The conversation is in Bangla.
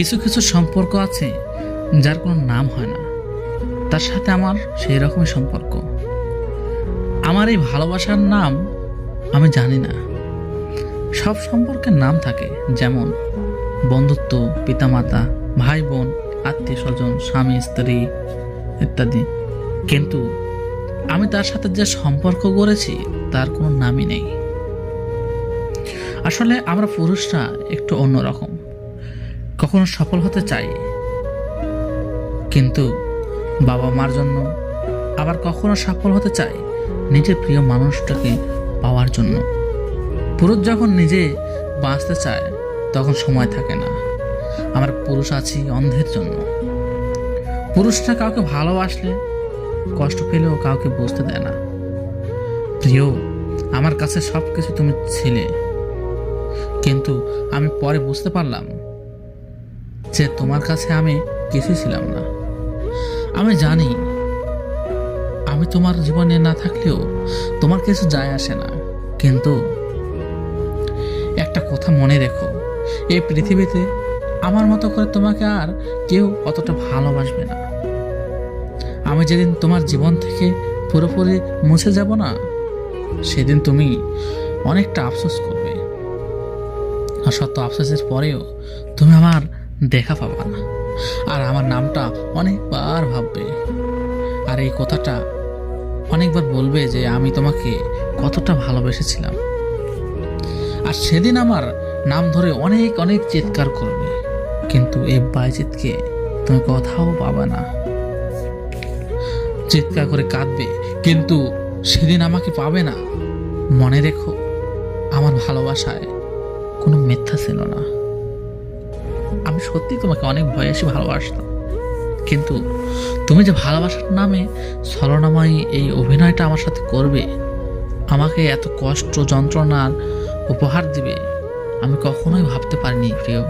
কিছু কিছু সম্পর্ক আছে যার কোনো নাম হয় না। তার সাথে আমার সেই রকমই সম্পর্ক। আমার এই ভালোবাসার নাম আমি জানি না। সব সম্পর্কের নাম থাকে, যেমন বন্ধুত্ব, পিতামাতা ভাই বোন আত্মীয় স্বজন, স্বামী, স্ত্রী ইত্যাদি। কিন্তু আমি তার সাথে যে সম্পর্ক গড়েছি তার কোনো নামই নেই। আসলে আমরা পুরুষরা একটু অন্যরকম। কখনো সফল হতে চাই। কিন্তু বাবা মার জন্য আবার কখনো সফল হতে চাই নিজের প্রিয় মানুষটাকে পাওয়ার জন্য। পুরুষ যখন নিজে বাঁচতে চায়, তখন সময় থাকে না। আমার পুরুষ আছি অন্ধের জন্য। পুরুষরা কাউকে ভালোবাসলে কষ্ট পেলেও কাউকে বুঝতে দেয় না। প্রিয়, আমার কাছে সব কিছু তুমি ছিলে। কিন্তু আমি পরে বুঝতে পারলাম যে তোমার কাছে আমি কিছুই ছিলাম না। আমি জানি আমি তোমার জীবনে না থাকলেও তোমার কিছু যায় আসে না। কিন্তু একটা কথা মনে রেখো, এই পৃথিবীতে আমার মতো করে তোমাকে আর কেউ অতটা ভালোবাসবে না। আমি যেদিন তোমার জীবন থেকে পুরোপুরি মুছে যাব না, সেদিন তুমি অনেকটা আফসোস করবে। আর সত্য আফসোসের পরেও তুমি আমার দেখা পাবা না। আর আমার নামটা অনেকবার ভাববে। আর এই কথাটা অনেকবার বলবে যে আমি তোমাকে কতটা ভালোবেসেছিলাম। আর সেদিন আমার নাম ধরে অনেক অনেক চিৎকার করবে। কিন্তু এই বাইজিৎকে তুমি কোথাও পাবে না। চিৎকার করে কাঁদবে, কিন্তু সেদিন আমাকে পাবে না। মনে রেখো, আমার ভালোবাসায় কোনো মিথ্যা ছিল না। আমি সত্যি তোমাকে অনেক ভয়াসী ভালোবাসতাম। কিন্তু তুমি যে ভালোবাসার নামে ছলনাময়ী এই অভিনয়টা আমার সাথে করবে, আমাকে এত কষ্ট, যন্ত্রণার উপহার দিবে, আমি কখনোই ভাবতে পারিনি, প্রিয়।